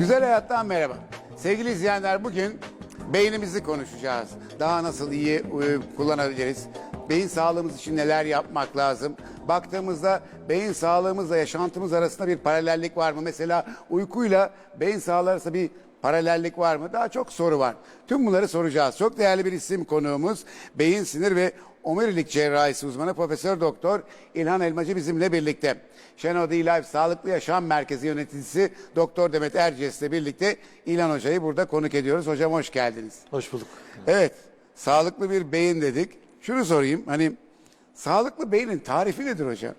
Güzel hayattan merhaba. Sevgili izleyenler bugün beynimizi konuşacağız. Daha nasıl iyi e, kullanabiliriz? Beyin sağlığımız için neler yapmak lazım? Baktığımızda beyin sağlığımızla yaşantımız arasında bir paralellik var mı? Mesela uykuyla beyin sağlığı arasında bir paralellik var mı? Daha çok soru var. Tüm bunları soracağız. Çok değerli bir isim konuğumuz. Beyin sinir ve omurilik cerrahisi uzmanı Profesör Doktor İlhan Elmacı bizimle birlikte. Şenol Life Sağlıklı Yaşam Merkezi yöneticisi Doktor Demet Erciyes ile birlikte İlhan Hoca'yı burada konuk ediyoruz. Hocam hoş geldiniz. Hoş bulduk. Evet, sağlıklı bir beyin dedik. Şunu sorayım, hani sağlıklı beynin tarifi nedir hocam?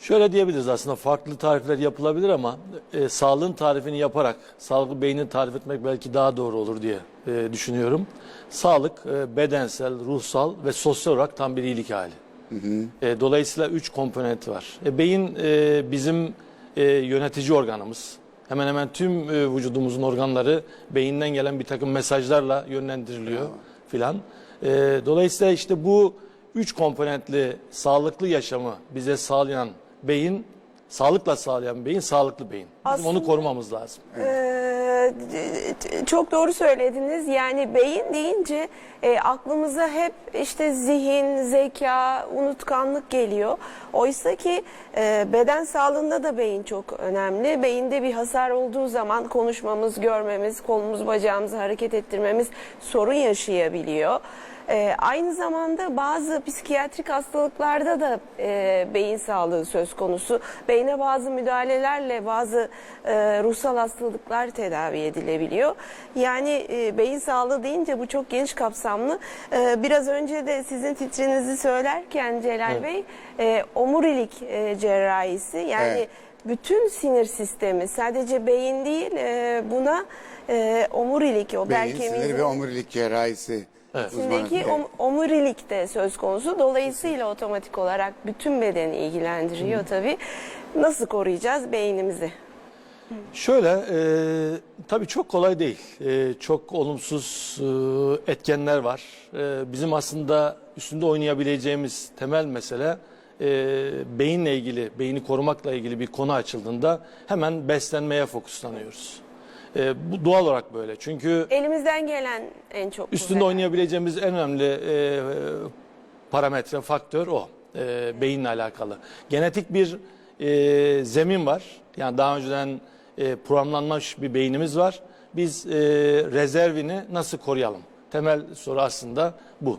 Şöyle diyebiliriz aslında farklı tarifler yapılabilir ama e, sağlığın tarifini yaparak sağlıklı beyni tarif etmek belki daha doğru olur diye e, düşünüyorum. Sağlık e, bedensel, ruhsal ve sosyal olarak tam bir iyilik hali. E, dolayısıyla üç komponenti var. E, beyin e, bizim e, yönetici organımız. Hemen hemen tüm e, vücudumuzun organları beyinden gelen bir takım mesajlarla yönlendiriliyor filan. E, dolayısıyla işte bu üç komponentli sağlıklı yaşamı bize sağlayan beyin, sağlıkla sağlayan beyin sağlıklı beyin. Bizim Aslında- onu korumamız lazım. Ee, çok doğru söylediniz. Yani beyin deyince e, aklımıza hep işte zihin, zeka, unutkanlık geliyor. Oysa ki e, beden sağlığında da beyin çok önemli. Beyinde bir hasar olduğu zaman konuşmamız, görmemiz, kolumuz, bacağımızı hareket ettirmemiz sorun yaşayabiliyor. Ee, aynı zamanda bazı psikiyatrik hastalıklarda da e, beyin sağlığı söz konusu. Beyne bazı müdahalelerle bazı e, ruhsal hastalıklar tedavi edilebiliyor. Yani e, beyin sağlığı deyince bu çok geniş kapsamlı. E, biraz önce de sizin titrinizi söylerken Celal Evet. Bey e, omurilik e, cerrahisi yani Evet. bütün sinir sistemi sadece beyin değil e, buna e, omurilik o Beyin sinir ve omurilik cerrahisi Evet. İçindeki om- omurilik de söz konusu. Dolayısıyla otomatik olarak bütün bedeni ilgilendiriyor tabii. Nasıl koruyacağız beynimizi? Şöyle, e, tabii çok kolay değil. E, çok olumsuz e, etkenler var. E, bizim aslında üstünde oynayabileceğimiz temel mesele e, beyinle ilgili, beyni korumakla ilgili bir konu açıldığında hemen beslenmeye fokuslanıyoruz. E, bu doğal olarak böyle. Çünkü Elimizden gelen en çok bu üstünde zaten. oynayabileceğimiz en önemli e, parametre, faktör o. E, beyinle alakalı. Genetik bir e, zemin var. Yani daha önceden e, programlanmış bir beynimiz var. Biz e, rezervini nasıl koruyalım? Temel soru aslında bu.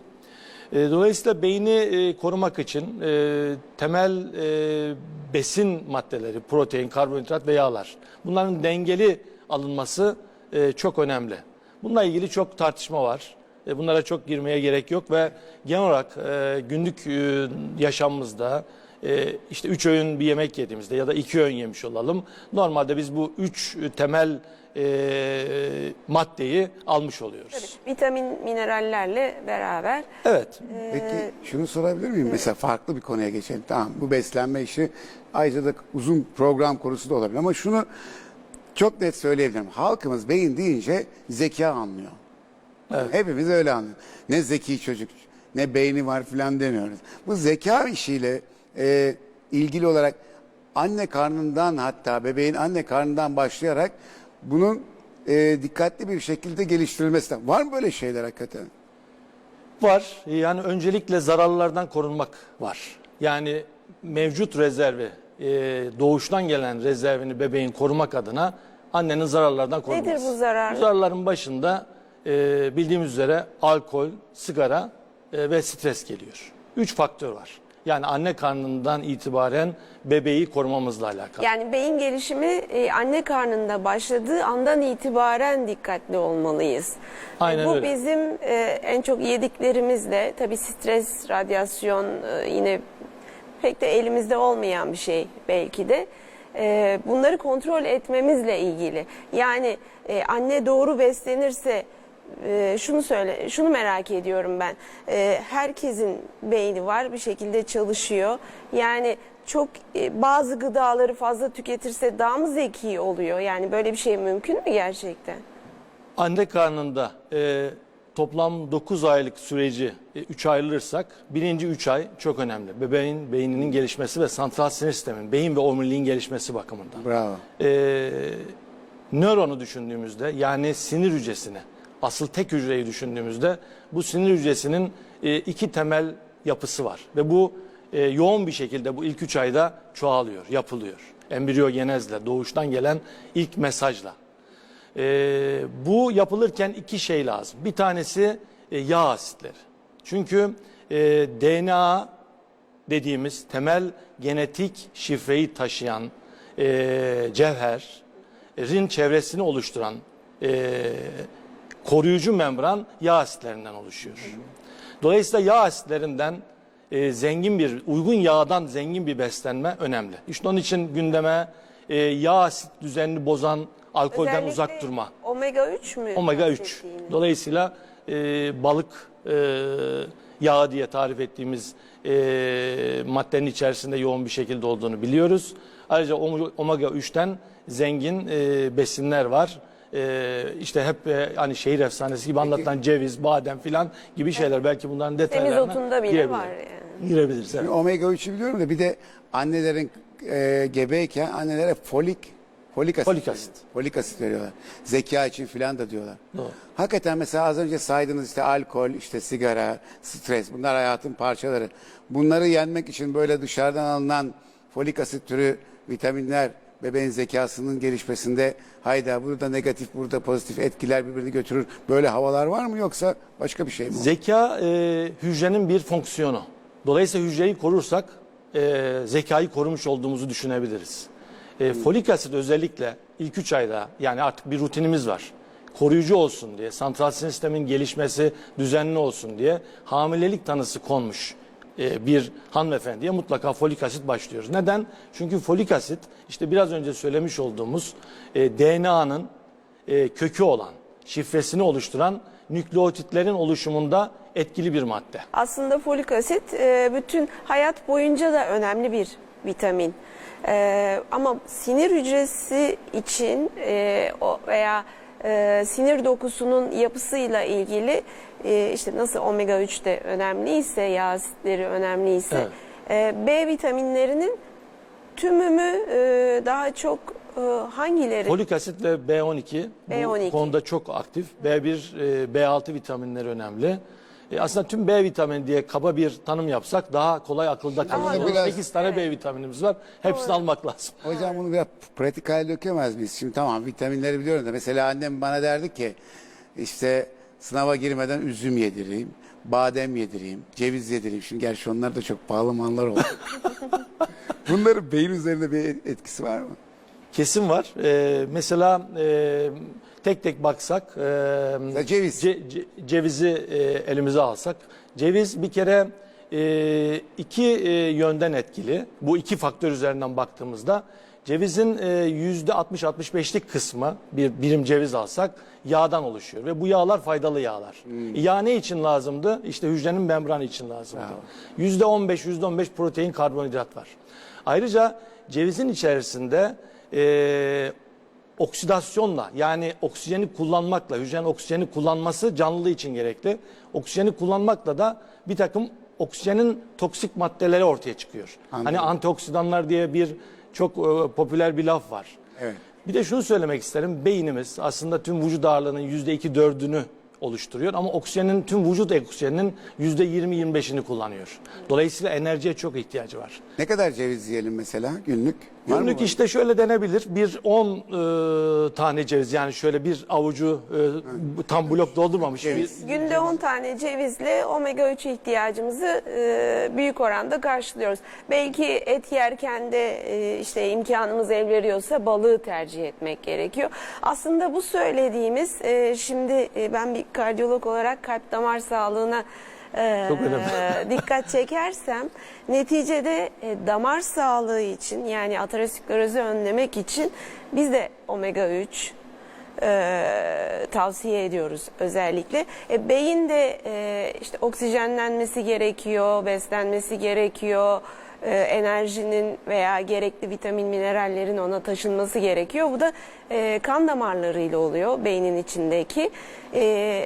E, dolayısıyla beyni e, korumak için e, temel e, besin maddeleri, protein, karbonhidrat ve yağlar. Bunların dengeli alınması e, çok önemli. Bununla ilgili çok tartışma var. E, bunlara çok girmeye gerek yok ve genel olarak e, günlük e, yaşamımızda e, işte üç öğün bir yemek yediğimizde ya da iki öğün yemiş olalım. Normalde biz bu üç temel e, maddeyi almış oluyoruz. Vitamin, minerallerle beraber. Evet. Peki şunu sorabilir miyim? Mesela farklı bir konuya geçelim. Tamam bu beslenme işi ayrıca da uzun program konusu da olabilir ama şunu çok net söyleyebilirim. Halkımız beyin deyince zeka anlıyor. Hepimiz öyle anlıyor. Ne zeki çocuk ne beyni var filan demiyoruz. Bu zeka işiyle e, ilgili olarak anne karnından hatta bebeğin anne karnından başlayarak bunun e, dikkatli bir şekilde geliştirilmesi. Var mı böyle şeyler hakikaten? Var. Yani öncelikle zararlardan korunmak var. Yani mevcut rezervi, e, doğuştan gelen rezervini bebeğin korumak adına annenin zararlardan korunması. Nedir bu zarar? Bu zararların başında e, bildiğimiz üzere alkol, sigara e, ve stres geliyor. Üç faktör var. Yani anne karnından itibaren bebeği korumamızla alakalı. Yani beyin gelişimi e, anne karnında başladığı andan itibaren dikkatli olmalıyız. Aynen Bu öyle. bizim e, en çok yediklerimizle tabii stres, radyasyon e, yine pek de elimizde olmayan bir şey belki de. E, bunları kontrol etmemizle ilgili. Yani e, anne doğru beslenirse e, şunu söyle, şunu merak ediyorum ben. E, herkesin beyni var bir şekilde çalışıyor. Yani çok bazı gıdaları fazla tüketirse daha mı zeki oluyor? Yani böyle bir şey mümkün mü gerçekten? Anne karnında toplam 9 aylık süreci 3 ayrılırsak birinci 3 ay çok önemli. Bebeğin beyninin gelişmesi ve santral sinir sisteminin, beyin ve omuriliğin gelişmesi bakımından. Bravo. E, nöronu düşündüğümüzde yani sinir hücresini asıl tek hücreyi düşündüğümüzde bu sinir hücresinin e, iki temel yapısı var ve bu e, yoğun bir şekilde bu ilk üç ayda çoğalıyor, yapılıyor. Embriyogenezle, doğuştan gelen ilk mesajla. E, bu yapılırken iki şey lazım. Bir tanesi e, yağ asitleri. Çünkü e, DNA dediğimiz temel genetik şifreyi taşıyan e, cevherin çevresini oluşturan e, koruyucu membran yağ asitlerinden oluşuyor. Dolayısıyla yağ asitlerinden e, zengin bir, uygun yağdan zengin bir beslenme önemli. İşte onun için gündeme e, yağ asit düzenini bozan alkolden Özellikle uzak durma. Omega 3 mü? Omega 3. bahsettiğiniz? Dolayısıyla e, balık e, yağı diye tarif ettiğimiz e, maddenin içerisinde yoğun bir şekilde olduğunu biliyoruz. Ayrıca om- omega 3'ten zengin e, besinler var. E, işte hep e, hani şehir efsanesi gibi anlatılan ceviz, badem filan gibi şeyler. Belki bunların detaylarına Semizotunda bile girebilir. var yani. Girebiliriz. evet. Omega 3'ü biliyorum da bir de annelerin e, gebeyken annelere folik folik asit, Folik asit. Folik asit veriyorlar. Zeka için filan da diyorlar. Doğru. Hakikaten mesela az önce saydığınız işte alkol, işte sigara, stres bunlar hayatın parçaları. Bunları yenmek için böyle dışarıdan alınan folik asit türü vitaminler bebeğin zekasının gelişmesinde hayda burada negatif burada pozitif etkiler birbirini götürür. Böyle havalar var mı yoksa başka bir şey mi? Zeka e, hücrenin bir fonksiyonu. Dolayısıyla hücreyi korursak e, zekayı korumuş olduğumuzu düşünebiliriz. E, folik asit özellikle ilk 3 ayda yani artık bir rutinimiz var. Koruyucu olsun diye, santral sistemin gelişmesi düzenli olsun diye hamilelik tanısı konmuş e, bir hanımefendiye mutlaka folik asit başlıyoruz. Neden? Çünkü folik asit işte biraz önce söylemiş olduğumuz e, DNA'nın e, kökü olan, şifresini oluşturan nükleotitlerin oluşumunda etkili bir madde. Aslında folik asit e, bütün hayat boyunca da önemli bir vitamin. E, ama sinir hücresi için e, o veya e, sinir dokusunun yapısıyla ilgili e, işte nasıl omega 3 de önemliyse, yağ asitleri önemliyse e, B vitaminlerinin tümümü e, daha çok e, hangileri? Folik asit ve B12 bu B12. konuda çok aktif. B1, e, B6 vitaminleri önemli. E, aslında tüm B vitamini diye kaba bir tanım yapsak daha kolay akılda kalır. biraz- 8 tane B vitaminimiz var. Hepsini almak lazım. Hocam bunu biraz pratik hale dökemez miyiz? Şimdi tamam vitaminleri biliyorum da mesela annem bana derdi ki işte sınava girmeden üzüm yedireyim, badem yedireyim, ceviz yedireyim. Şimdi gerçi onlar da çok pahalı mallar oldu. Bunların beyin üzerinde bir etkisi var mı? Kesin var. E, mesela e, tek tek baksak, e, ceviz. ce- ce- cevizi e, elimize alsak, ceviz bir kere e, iki e, yönden etkili. Bu iki faktör üzerinden baktığımızda cevizin e, yüzde 60-65'lik kısmı bir birim ceviz alsak yağdan oluşuyor ve bu yağlar faydalı yağlar. Yağ ne için lazımdı? İşte hücrenin membranı için lazımdı. Yüzde 15, yüzde 15 protein, karbonhidrat var. Ayrıca cevizin içerisinde e, oksidasyonla yani oksijeni kullanmakla hücrenin oksijeni kullanması canlılığı için gerekli. Oksijeni kullanmakla da bir takım oksijenin toksik maddeleri ortaya çıkıyor. Anladım. Hani antioksidanlar diye bir çok e, popüler bir laf var. Evet. Bir de şunu söylemek isterim. Beynimiz aslında tüm vücut ağırlığının yüzde iki dördünü oluşturuyor ama oksijenin tüm vücut oksijeninin yüzde yirmi yirmi beşini kullanıyor. Dolayısıyla enerjiye çok ihtiyacı var. Ne kadar ceviz yiyelim mesela günlük? Günlük işte şöyle denebilir. Bir 10 e, tane ceviz yani şöyle bir avucu e, tam blok doldurmamış. Bir, Günde 10 tane cevizle omega 3 ihtiyacımızı e, büyük oranda karşılıyoruz. Belki et yerken de e, işte imkanımız el veriyorsa balığı tercih etmek gerekiyor. Aslında bu söylediğimiz e, şimdi e, ben bir kardiyolog olarak kalp damar sağlığına Çok önemli. dikkat çekersem neticede e, damar sağlığı için yani aterosklerozu önlemek için biz de omega 3 e, tavsiye ediyoruz özellikle. E, beyin de e, işte oksijenlenmesi gerekiyor, beslenmesi gerekiyor. e, enerjinin veya gerekli vitamin minerallerin ona taşınması gerekiyor. Bu da e, kan damarlarıyla oluyor beynin içindeki. E,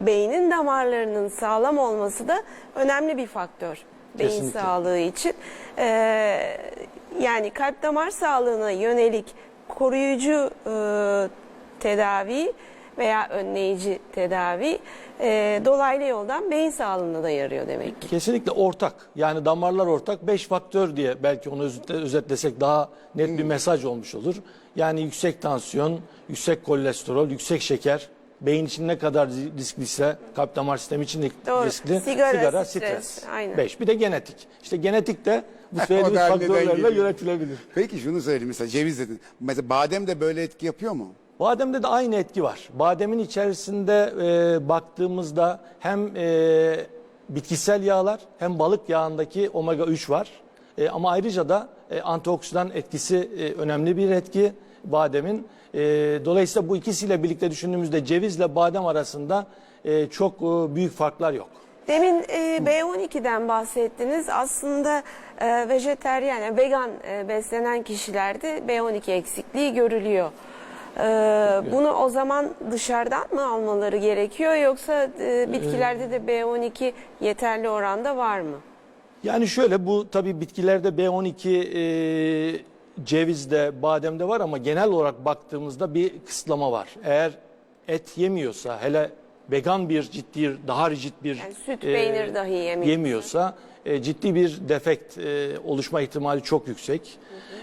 beynin damarlarının sağlam olması da önemli bir faktör beyin Kesinlikle. sağlığı için. Ee, yani kalp damar sağlığına yönelik koruyucu e, tedavi veya önleyici tedavi e, dolaylı yoldan beyin sağlığına da yarıyor demek ki. Kesinlikle ortak. Yani damarlar ortak. 5 faktör diye belki onu özet- özetlesek daha net bir mesaj olmuş olur. Yani yüksek tansiyon, yüksek kolesterol, yüksek şeker, beyin için ne kadar riskliyse kalp damar sistemi için de Doğru. riskli. Sigara, stres. stres, aynen. 5. Bir de genetik. İşte genetik de bu söylediğimiz da faktörlerle geliyor. yönetilebilir. Peki şunu söyleyeyim mesela ceviz dedin. Mesela badem de böyle etki yapıyor mu? Bademde de aynı etki var. Bademin içerisinde e, baktığımızda hem e, bitkisel yağlar hem balık yağındaki omega 3 var. E, ama ayrıca da e, antioksidan etkisi e, önemli bir etki bademin. E, dolayısıyla bu ikisiyle birlikte düşündüğümüzde cevizle badem arasında e, çok e, büyük farklar yok. Demin e, B12'den bahsettiniz. Aslında e, vejeteryan, yani vegan e, beslenen kişilerde B12 eksikliği görülüyor. E, bunu o zaman dışarıdan mı almaları gerekiyor yoksa e, bitkilerde de B12 yeterli oranda var mı? Yani şöyle bu tabii bitkilerde B12 e, cevizde, bademde var ama genel olarak baktığımızda bir kısıtlama var. Eğer et yemiyorsa hele vegan bir ciddi daha rigid bir Yani süt, peynir dahi yemiyorsa. yemiyorsa e, ciddi bir defekt e, oluşma ihtimali çok yüksek.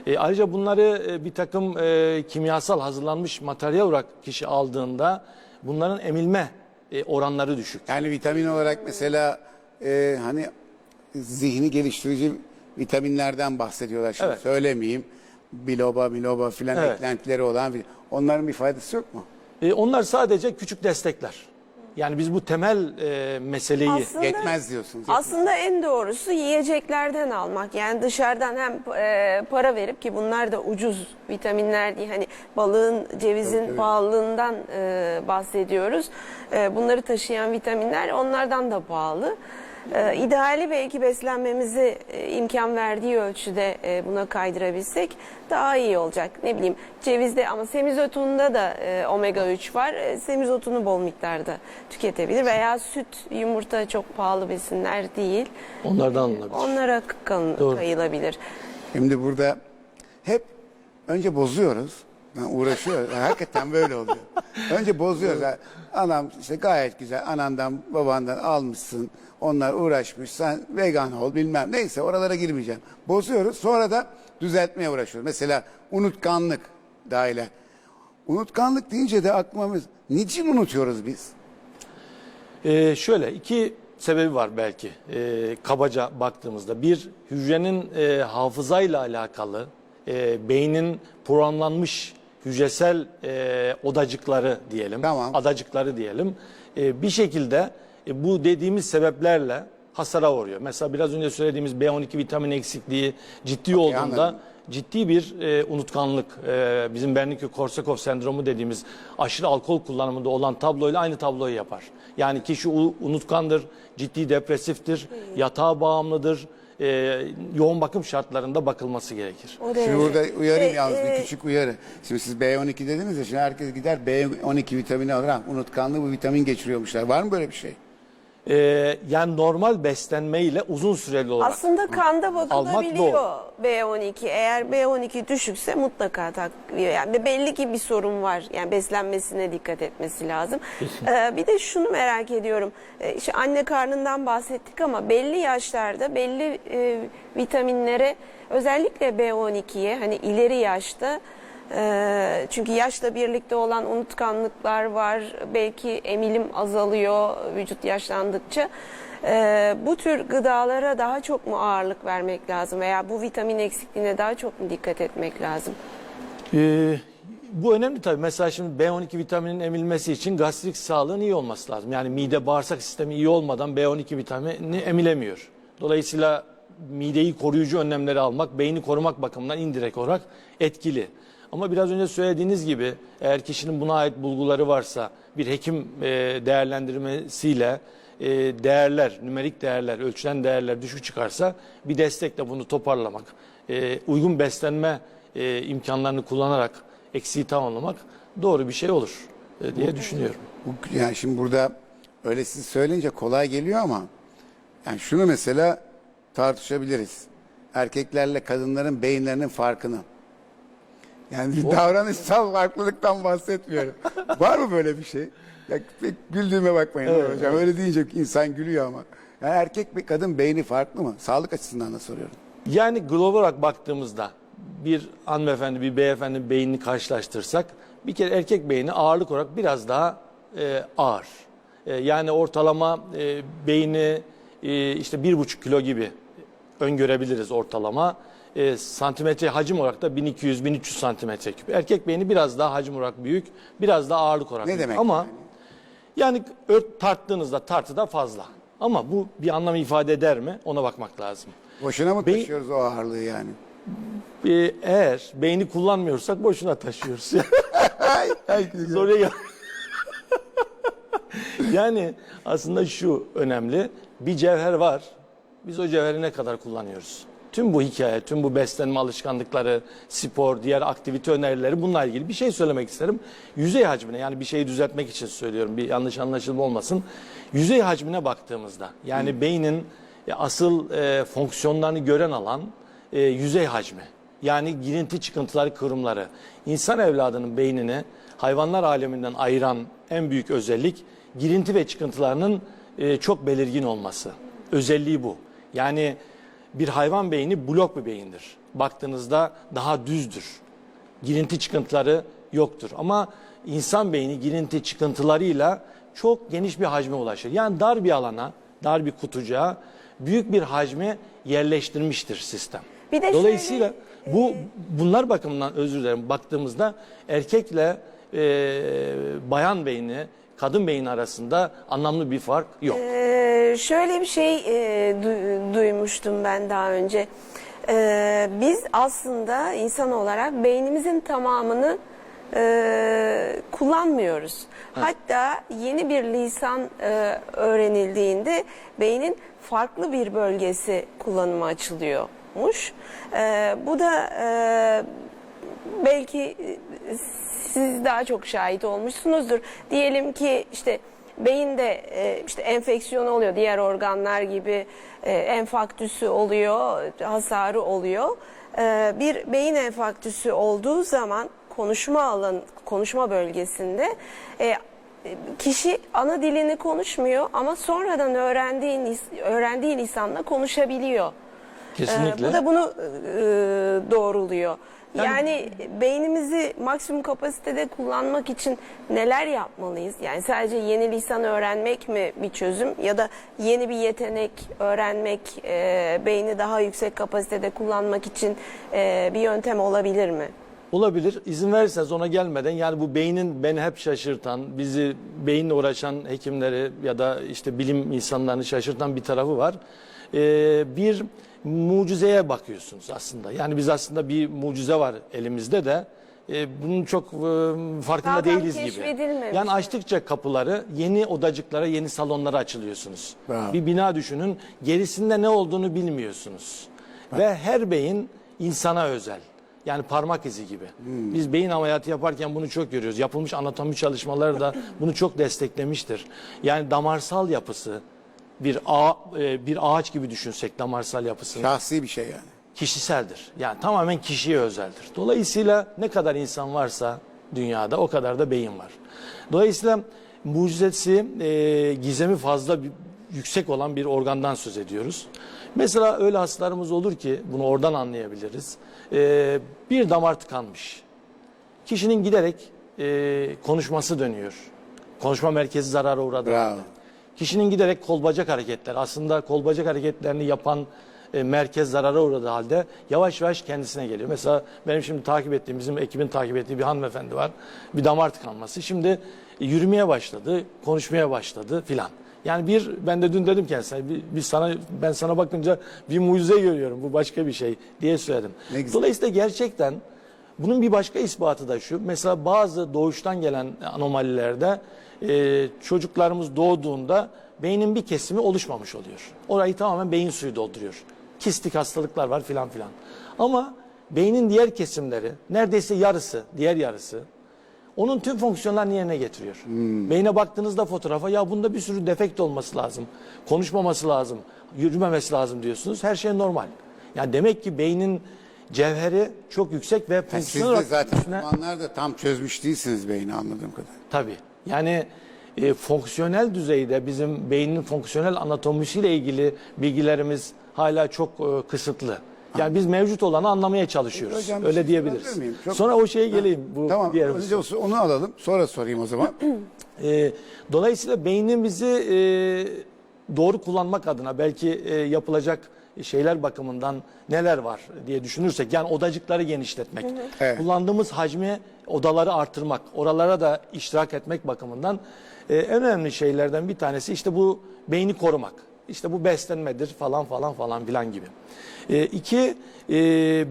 E, ayrıca bunları e, bir takım e, kimyasal hazırlanmış materyal olarak kişi aldığında bunların emilme e, oranları düşük. Yani vitamin olarak mesela e, hani zihni geliştirici vitaminlerden bahsediyorlar. Şimdi Evet. söylemeyeyim. Biloba, miloba filan Evet. eklentileri olan bir- onların bir faydası yok mu? E, onlar sadece küçük destekler. Yani biz bu temel e, meseleyi Aslında- Yetmez diyorsunuz. Aslında en doğrusu yiyeceklerden almak. Yani dışarıdan hem e, para verip ki bunlar da ucuz vitaminler değil. Hani balığın, cevizin pahalılığından e, bahsediyoruz. E, bunları taşıyan vitaminler onlardan da pahalı. E, ideali belki beslenmemizi e, imkan verdiği ölçüde e, buna kaydırabilsek daha iyi olacak. Ne bileyim cevizde ama semizotunda da e, omega 3 var. E, semizotunu bol miktarda tüketebilir veya süt, yumurta çok pahalı besinler değil. onlardan alınabilir. Onlara Doğru. kayılabilir. Şimdi burada hep önce bozuyoruz. Yani uğraşıyoruz. Hakikaten böyle oluyor. Önce bozuyoruz. Yani Anam işte gayet güzel. Anandan babandan almışsın. Onlar uğraşmış. Sen vegan ol bilmem. Neyse oralara girmeyeceğim. Bozuyoruz. Sonra da düzeltmeye uğraşıyoruz. Mesela unutkanlık dahile. Unutkanlık deyince de aklıma niçin unutuyoruz biz? E, şöyle iki sebebi var belki e, kabaca baktığımızda. Bir hücrenin e, hafızayla alakalı e, beynin programlanmış hücresel e, odacıkları diyelim, Tamam. adacıkları diyelim. E, bir şekilde e, bu dediğimiz sebeplerle hasara uğruyor. Mesela biraz önce söylediğimiz B12 vitamin eksikliği ciddi olduğunda anladım. ciddi bir e, unutkanlık, e, bizim Wernicke-Korsakoff sendromu dediğimiz aşırı alkol kullanımında olan tabloyla aynı tabloyu yapar. Yani kişi u- unutkandır, ciddi depresiftir, yatağa bağımlıdır, e, yoğun bakım şartlarında bakılması gerekir. O Şimdi burada uyarayım E, yalnız e, bir küçük uyarı. Şimdi siz B12 dediniz ya şimdi herkes gider B12 vitamini alır. Ha, unutkanlığı bu vitamin geçiriyormuşlar. Var mı böyle bir şey? E, yani normal beslenmeyle uzun süreli olarak. Aslında kanda bakılabiliyor B12. Eğer B12 düşükse mutlaka takviye. Yani belli ki bir sorun var. Yani beslenmesine dikkat etmesi lazım. Ee, bir de şunu merak ediyorum. Ee, işte anne karnından bahsettik ama belli yaşlarda belli e, vitaminlere özellikle B12'ye hani ileri yaşta çünkü yaşla birlikte olan unutkanlıklar var. Belki emilim azalıyor vücut yaşlandıkça. Ee, bu tür gıdalara daha çok mu ağırlık vermek lazım veya bu vitamin eksikliğine daha çok mu dikkat etmek lazım? Ee, bu önemli tabii. Mesela şimdi B12 vitaminin emilmesi için gastrik sağlığın iyi olması lazım. Yani mide bağırsak sistemi iyi olmadan B12 vitamini emilemiyor. Dolayısıyla mideyi koruyucu önlemleri almak, beyni korumak bakımından indirekt olarak etkili. Ama biraz önce söylediğiniz gibi eğer kişinin buna ait bulguları varsa bir hekim e, değerlendirmesiyle e, değerler, nümerik değerler, ölçülen değerler düşük çıkarsa bir destekle bunu toparlamak, e, uygun beslenme e, imkanlarını kullanarak eksiği tamamlamak doğru bir şey olur e, diye düşünüyorum. Bu, yani şimdi burada öyle siz söyleyince kolay geliyor ama yani şunu mesela tartışabiliriz. Erkeklerle kadınların beyinlerinin farkını. Yani bir davranışsal farklılıktan bahsetmiyorum. Var mı böyle bir şey? Ya pek güldüğüme bakmayın hocam. Öyle deyince insan gülüyor ama. Yani erkek ve kadın beyni farklı mı? Sağlık açısından da soruyorum. Yani global olarak baktığımızda bir hanımefendi bir beyefendi beynini karşılaştırsak bir kere erkek beyni ağırlık olarak biraz daha e, ağır. E, yani ortalama e, beyni e, işte bir buçuk kilo gibi öngörebiliriz ortalama. E, santimetre hacim olarak da 1200-1300 santimetre küp. Erkek beyni biraz daha hacim olarak büyük, biraz daha ağırlık olarak Ne büyük. demek Ama yani? yani ört tarttığınızda tartıda fazla. Ama bu bir anlam ifade eder mi? Ona bakmak lazım. Boşuna mı Beyin- taşıyoruz o ağırlığı yani? Ee, eğer beyni kullanmıyorsak boşuna taşıyoruz. Oraya gel- yani aslında şu önemli. Bir cevher var. Biz o cevheri ne kadar kullanıyoruz? Tüm bu hikaye, tüm bu beslenme alışkanlıkları, spor, diğer aktivite önerileri bununla ilgili bir şey söylemek isterim. Yüzey hacmine yani bir şeyi düzeltmek için söylüyorum. Bir yanlış anlaşılma olmasın. Yüzey hacmine baktığımızda yani beynin e, asıl e, fonksiyonlarını gören alan e, yüzey hacmi. Yani girinti çıkıntıları kıvrımları. İnsan evladının beynini hayvanlar aleminden ayıran en büyük özellik girinti ve çıkıntılarının e, çok belirgin olması. Özelliği bu. Yani bir hayvan beyni blok bir beyindir. Baktığınızda daha düzdür. Girinti çıkıntıları yoktur. Ama insan beyni girinti çıkıntılarıyla çok geniş bir hacme ulaşır. Yani dar bir alana, dar bir kutucuğa büyük bir hacmi yerleştirmiştir sistem. Bir de Dolayısıyla bu bunlar bakımından özür dilerim baktığımızda erkekle e, bayan beyni, kadın beyni arasında anlamlı bir fark yok. Ee, şöyle bir şey e, du- duymuştum ben daha önce. Ee, biz aslında insan olarak beynimizin tamamını e, kullanmıyoruz. Hatta yeni bir lisan e, öğrenildiğinde beynin farklı bir bölgesi kullanıma açılıyormuş. Ee, bu da e, belki e, siz daha çok şahit olmuşsunuzdur. Diyelim ki işte beyinde e, işte enfeksiyon oluyor, diğer organlar gibi e, enfaktüsü oluyor, hasarı oluyor. E, Bir beyin enfaktüsü olduğu zaman konuşma alan, konuşma bölgesinde e, kişi ana dilini konuşmuyor ama sonradan öğrendiği öğrendiği lisanla konuşabiliyor. Kesinlikle. Ee, bu da bunu e, doğruluyor. Yani, beynimizi maksimum kapasitede kullanmak için neler yapmalıyız? Yani sadece yeni lisan öğrenmek mi bir çözüm ya da yeni bir yetenek öğrenmek e, beyni daha yüksek kapasitede kullanmak için e, bir yöntem olabilir mi? Olabilir. İzin verirseniz ona gelmeden yani bu beynin beni hep şaşırtan, bizi beyinle uğraşan hekimleri ya da işte bilim insanlarını şaşırtan bir tarafı var. Ee, bir mucizeye bakıyorsunuz aslında. Yani biz aslında bir mucize var elimizde de e, bunun çok e, farkında Daha tam değiliz gibi. Yani açtıkça kapıları yeni odacıklara, yeni salonlara açılıyorsunuz. Bravo. Bir bina düşünün, gerisinde ne olduğunu bilmiyorsunuz. Ve her beyin insana özel. Yani parmak izi gibi. Biz beyin ameliyatı yaparken bunu çok görüyoruz. Yapılmış anatomi çalışmaları da bunu çok desteklemiştir. Yani damarsal yapısı bir ağ, e, bir ağaç gibi düşünsek damarsal yapısını Şahsi bir şey yani. kişiseldir. Yani tamamen kişiye özeldir. Dolayısıyla ne kadar insan varsa dünyada o kadar da beyin var. Dolayısıyla mucizesi, e, gizemi fazla bir- yüksek olan bir organdan söz ediyoruz. Mesela öyle hastalarımız olur ki bunu oradan anlayabiliriz. E, bir damar tıkanmış. Kişinin giderek e, konuşması dönüyor. Konuşma merkezi zarara uğradı. Bravo. Kişinin giderek kol bacak hareketler aslında kol bacak hareketlerini yapan e, merkez zarara uğradığı halde yavaş yavaş kendisine geliyor. Mesela benim şimdi takip ettiğim bizim ekibin takip ettiği bir hanımefendi var. Bir damar tıkanması. Şimdi e, yürümeye başladı, konuşmaya başladı filan. Yani bir ben de dün dedim kendisine bir, bir sana ben sana bakınca bir mucize görüyorum. Bu başka bir şey diye söyledim. Ne güzel. Dolayısıyla gerçekten bunun bir başka ispatı da şu. Mesela bazı doğuştan gelen anomalilerde e, çocuklarımız doğduğunda beynin bir kesimi oluşmamış oluyor. Orayı tamamen beyin suyu dolduruyor. Kistik hastalıklar var filan filan. Ama beynin diğer kesimleri neredeyse yarısı, diğer yarısı onun tüm fonksiyonlarını yerine getiriyor. Beyne baktığınızda fotoğrafa ya bunda bir sürü defekt olması lazım. Konuşmaması lazım, yürümemesi lazım diyorsunuz. Her şey normal. Yani demek ki beynin cevheri çok yüksek ve Yani siz fonksiyonel de olarak zaten üstüne- da tam çözmüş değilsiniz beyni anladığım kadar. Tabii. Yani e, fonksiyonel düzeyde bizim beynin fonksiyonel anatomisiyle ilgili bilgilerimiz hala çok e, kısıtlı. Yani biz mevcut olanı anlamaya çalışıyoruz. Hocam, bir Öyle şey diyebiliriz. sorabilir miyim? Çok- Sonra o şeye geleyim. Bu Tamam diğer önce o- onu alalım sonra sorayım o zaman. E, dolayısıyla beynimizi e, doğru kullanmak adına belki e, yapılacak şeyler bakımından neler var diye düşünürsek yani odacıkları genişletmek, Evet. kullandığımız hacmi odaları artırmak, oralara da iştirak etmek bakımından e, en önemli şeylerden bir tanesi işte bu beyni korumak. İşte bu beslenmedir falan falan falan filan gibi. E, iki, e,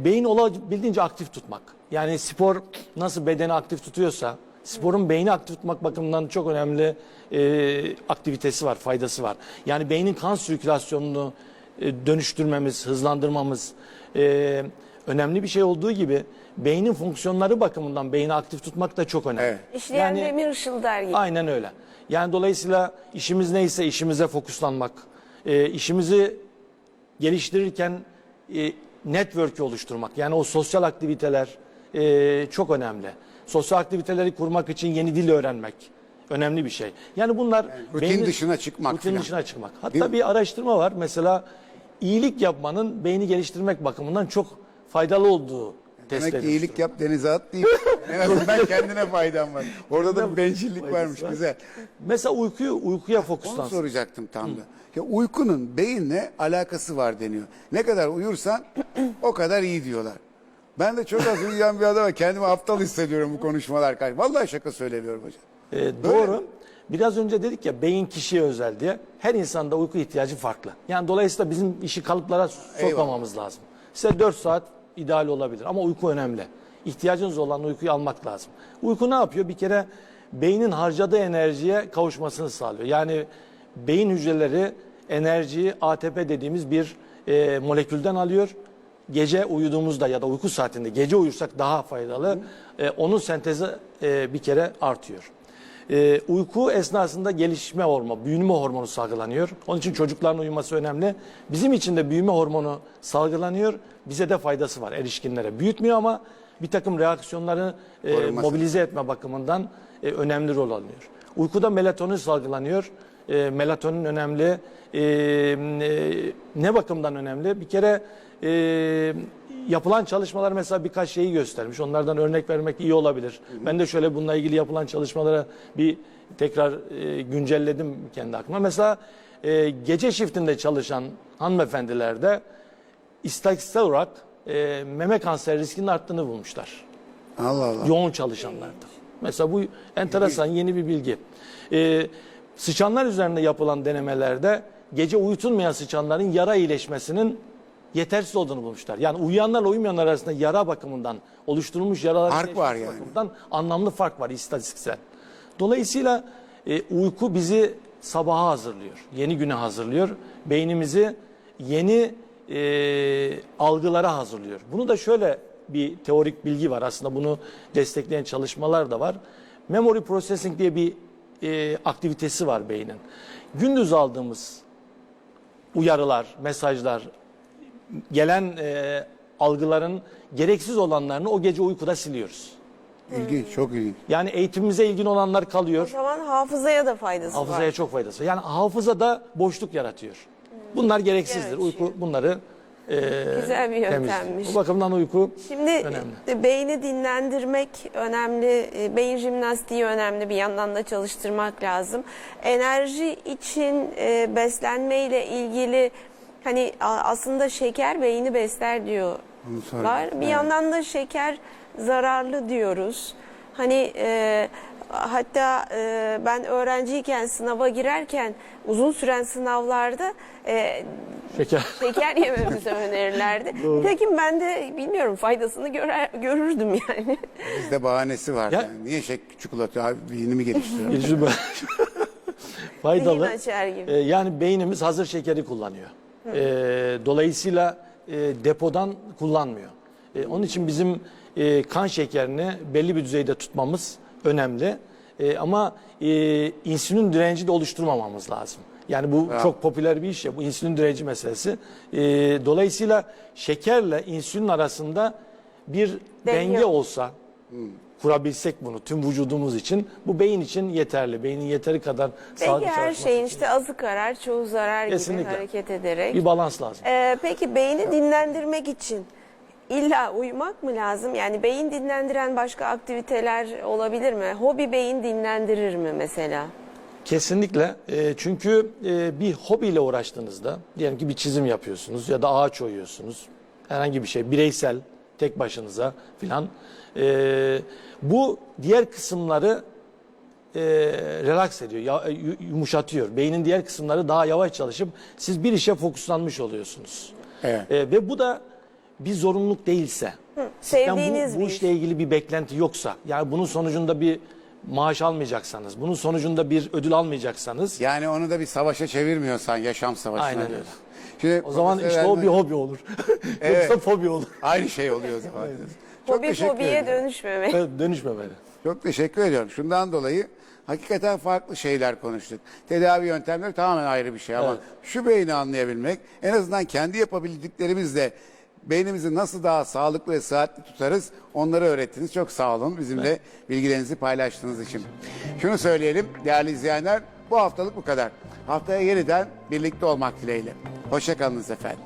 beyin olabildiğince aktif tutmak. Yani spor nasıl bedeni aktif tutuyorsa Sporun beyni aktif tutmak bakımından çok önemli e, aktivitesi var, faydası var. Yani beynin kan sirkülasyonunu dönüştürmemiz, hızlandırmamız e, önemli bir şey olduğu gibi beynin fonksiyonları bakımından beyni aktif tutmak da çok önemli. Evet. İşleyen Yani- demir ışıldar gibi. Aynen öyle. Yani dolayısıyla işimiz neyse işimize fokuslanmak, e, işimizi geliştirirken e, network'ü oluşturmak. Yani o sosyal aktiviteler e, çok önemli. Sosyal aktiviteleri kurmak için yeni dil öğrenmek önemli bir şey. Yani bunlar rutin beynin- dışına çıkmak Rutin filan. dışına çıkmak. Değil Hatta mi? bir araştırma var. Mesela iyilik yapmanın beyni geliştirmek bakımından çok faydalı olduğu test Demek ki iyilik yap denize at değil. en azından kendine faydan var. Orada da bencillik varmış var. güzel. Mesela uykuyu uykuya Onu fokuslansın. soracaktım tam da. Ya uykunun beyinle alakası var deniyor. Ne kadar uyursan o kadar iyi diyorlar. Ben de çok az uyuyan bir adama kendimi aptal hissediyorum bu konuşmalar karşı. Vallahi şaka söylemiyorum hocam. Ee, doğru. Biraz önce dedik ya beyin kişiye özel diye. Her insanda uyku ihtiyacı farklı. Yani dolayısıyla bizim işi kalıplara sokmamamız lazım. Size 4 saat ideal olabilir ama uyku önemli. İhtiyacınız olan uykuyu almak lazım. Uyku ne yapıyor? Bir kere beynin harcadığı enerjiye kavuşmasını sağlıyor. Yani beyin hücreleri enerjiyi ATP dediğimiz bir e, molekülden alıyor. Gece uyuduğumuzda ya da uyku saatinde gece uyursak daha faydalı. E, onun sentezi e, bir kere artıyor. E, uyku esnasında gelişme hormonu, büyüme hormonu salgılanıyor. Onun için çocukların uyuması önemli. Bizim için de büyüme hormonu salgılanıyor. Bize de faydası var erişkinlere. Büyütmüyor ama bir takım reaksiyonları e, Korunması. mobilize etme bakımından e, önemli rol alıyor. Uykuda melatonin salgılanıyor. E, melatonin önemli. E, e, ne bakımdan önemli? Bir kere e, yapılan çalışmalar mesela birkaç şeyi göstermiş. Onlardan örnek vermek iyi olabilir. Ben de şöyle bununla ilgili yapılan çalışmalara bir tekrar e, güncelledim kendi aklıma. Mesela e, gece shiftinde çalışan hanımefendilerde istatistiksel olarak e, meme kanseri riskinin arttığını bulmuşlar Allah Allah. yoğun çalışanlarda. Mesela bu enteresan yeni bir bilgi. Ee, sıçanlar üzerinde yapılan denemelerde gece uyutulmayan sıçanların yara iyileşmesinin yetersiz olduğunu bulmuşlar. Yani uyuyanlarla uyumayanlar arasında yara bakımından oluşturulmuş yaralar Fark var yani. bakımından anlamlı fark var istatistiksel. Dolayısıyla e, uyku bizi sabaha hazırlıyor. Yeni güne hazırlıyor. Beynimizi yeni e, algılara hazırlıyor. Bunu da şöyle bir teorik bilgi var. Aslında bunu destekleyen çalışmalar da var. Memory processing diye bir e, aktivitesi var beynin. Gündüz aldığımız uyarılar, mesajlar, gelen e, algıların gereksiz olanlarını o gece uykuda siliyoruz. İlginç, çok ilginç. Yani eğitimimize ilgin olanlar O kalıyor. zaman hafızaya da faydası Hafızaya var. çok faydası. var. Yani hafızada boşluk yaratıyor. Bunlar gereksizdir. Evet. Uyku bunları e, Güzel bir temizliyor. yöntemmiş. Bu bakımdan uyku Şimdi önemli. e, beyni dinlendirmek önemli, e, beyin jimnastiği önemli bir yandan da çalıştırmak lazım. Enerji için e, beslenmeyle ilgili hani aslında şeker beyni besler diyorlar. Bir Evet. yandan da şeker zararlı diyoruz. Hani e, hatta e, ben öğrenciyken sınava girerken uzun süren sınavlarda e, şeker. şeker yememizi önerirlerdi. Nitekim ben de bilmiyorum faydasını görer, görürdüm yani. Bizde bahanesi var. Ya- Yani. Niye şek çikolata abi beynimi geliştiriyor? Faydalı. Açar gibi. E, yani beynimiz hazır şekeri kullanıyor. E, dolayısıyla e, depodan kullanmıyor. E, onun için bizim e, kan şekerini belli bir düzeyde tutmamız önemli. E, ama e, insülin direnci de oluşturmamamız lazım. Yani bu Bravo. çok popüler bir iş ya bu insülin direnci meselesi. Ee, dolayısıyla şekerle insülin arasında bir Denge denge ol- olsa kurabilsek bunu tüm vücudumuz için bu beyin için yeterli. Beynin yeteri kadar sağlıklı her çalışması şeyin için işte azı karar, çoğu zarar Kesinlikle. gibi hareket ederek. bir balans lazım. Ee, peki beyni dinlendirmek için illa uyumak mı lazım? Yani beyin dinlendiren başka aktiviteler olabilir mi? Hobi beyin dinlendirir mi mesela? Kesinlikle. E, çünkü e, bir hobiyle uğraştığınızda, diyelim ki bir çizim yapıyorsunuz ya da ağaç oyuyorsunuz. Herhangi bir şey, bireysel, tek başınıza filan. E, bu diğer kısımları e, relax ediyor, ya- yu- yumuşatıyor. Beynin diğer kısımları daha yavaş çalışıp siz bir işe fokuslanmış oluyorsunuz. Evet. E, ve bu da bir zorunluluk değilse, sizden sevdiğiniz bu, bu iş. işle ilgili bir beklenti yoksa, yani bunun sonucunda bir maaş almayacaksanız, bunun sonucunda bir ödül almayacaksanız, Yani onu da bir savaşa çevirmiyorsan yaşam savaşına. Aynen öyle. Şimdi o zaman işte o Erdoğan- bir hobi olur. Evet. Yoksa fobi olur. Aynı şey oluyor o zaman. Çok Hobi teşekkür fobiye ederim. dönüşmemek. Evet, Dönüşmemeli. Çok teşekkür ediyorum. Şundan dolayı hakikaten farklı şeyler konuştuk. Tedavi yöntemleri tamamen ayrı bir şey ama Evet. şu beyni anlayabilmek en azından kendi yapabildiklerimizle beynimizi nasıl daha sağlıklı ve sıhhatli tutarız onları öğrettiniz. Çok sağ olun bizimle bilgilerinizi paylaştığınız için. Şunu söyleyelim değerli izleyenler bu haftalık bu kadar. Haftaya yeniden birlikte olmak dileğiyle. Hoşçakalınız efendim.